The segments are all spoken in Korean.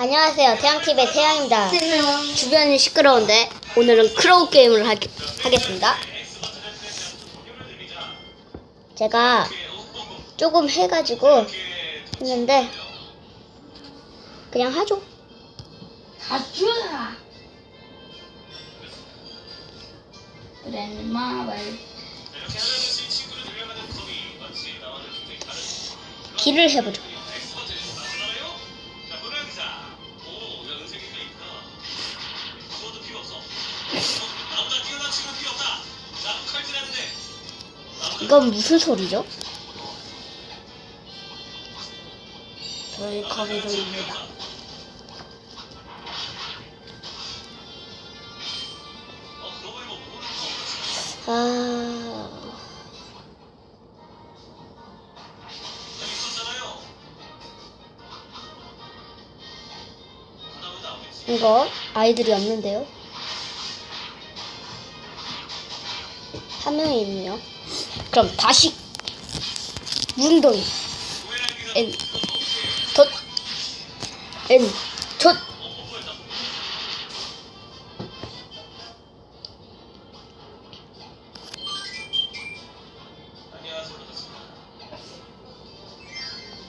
안녕하세요. 태양TV의 태양입니다. 주변이 시끄러운데 오늘은 크로우 게임을 하, 하겠습니다. 제가 조금 해가지고 했는데 그냥 하죠. 가주라. 그랜마 말. 길을 해보죠. 이건 무슨 소리죠? 저희 거기 돌립니다. 아, 이거 아이들이 없는데요? 한 명이 있네요. 그럼 다시. 무릉덩이 N 덧. N 덧.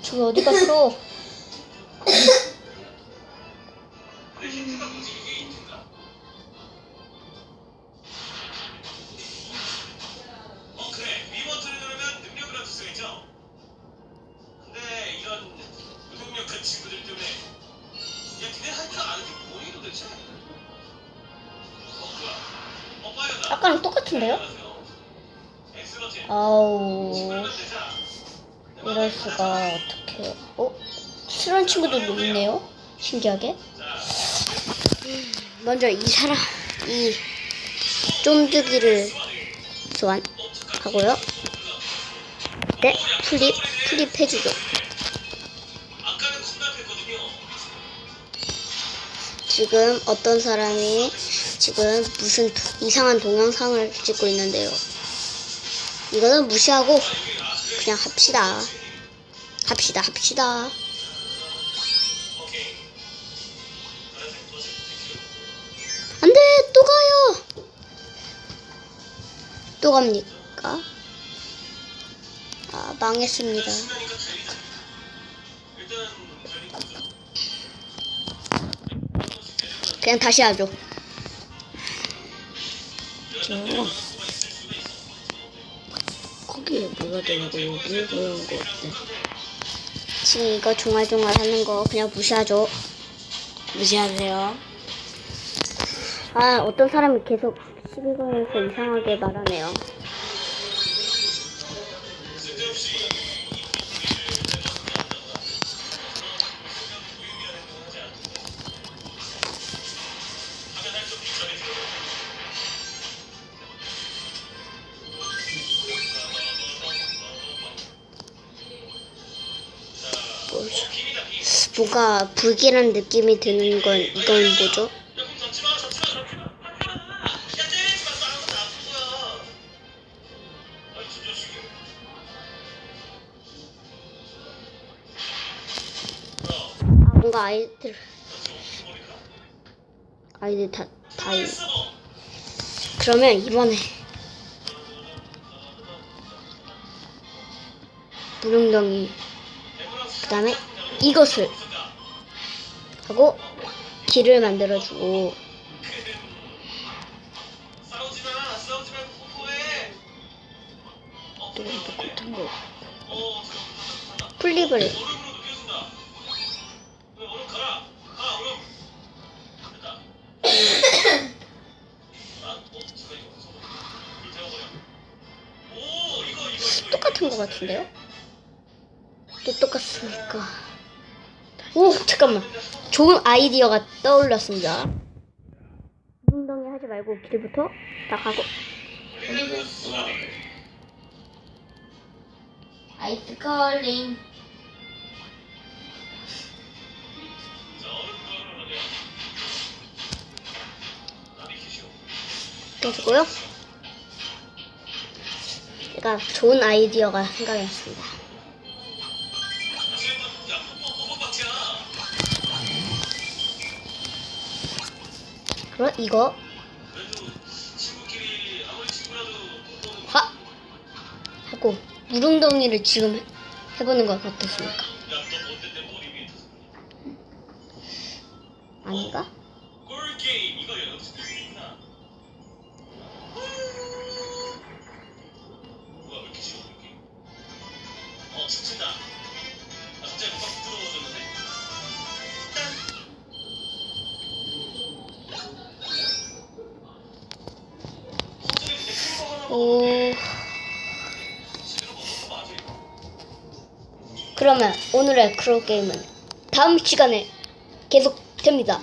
저기 어디 갔어? 어 아까랑 똑같은데요? 아우 이럴 수가 어떻게? 어? 싫어하는 친구들도 있네요. 신기하게. 먼저 이 사람 이 쫀득이를 소환하고요. 네, 플립 플립 해주죠. 지금 어떤 사람이 지금 무슨 도- 이상한 동영상을 찍고 있는데요. 이거는 무시하고 그냥 합시다. 합시다, 합시다. 안 돼! 또 가요! 또 갑니까? 아, 망했습니다. 그냥 다시 하죠. 거기에 뭐가 되고 여기 그런 거 어때? 지금 이거 종알종알 하는 거 그냥 무시하죠. 무시하세요. 아, 어떤 사람이 계속 시비 걸면서 이상하게 말하네요. 뭔가 불길한 느낌이 드는 건 이건 뭐죠? 아, 뭔가 아이들 아이들 다, 다. 그러면 이번에 무릉덩이 그 다음에 이것을 하고 길을 만들어주고 똑같은 거. 어 플립을. 똑같은 것 같은데요? 또 똑같습니까? 오 잠깐만. 좋은 아이디어가 떠올랐습니다. 무릉덩이 하지 말고 길부터 딱 하고. 아이스 컬링. 해주고요. 제가 좋은 아이디어가 생각이 났습니다 그럼 이거 하 하고 무릉덩이를 지금 해- 해보는 것 어떻습니까? 아닌가? 어 춤춘다. 아 갑자 오? 그러면 오늘의 크로우 게임은 다음 시간에 계속됩니다.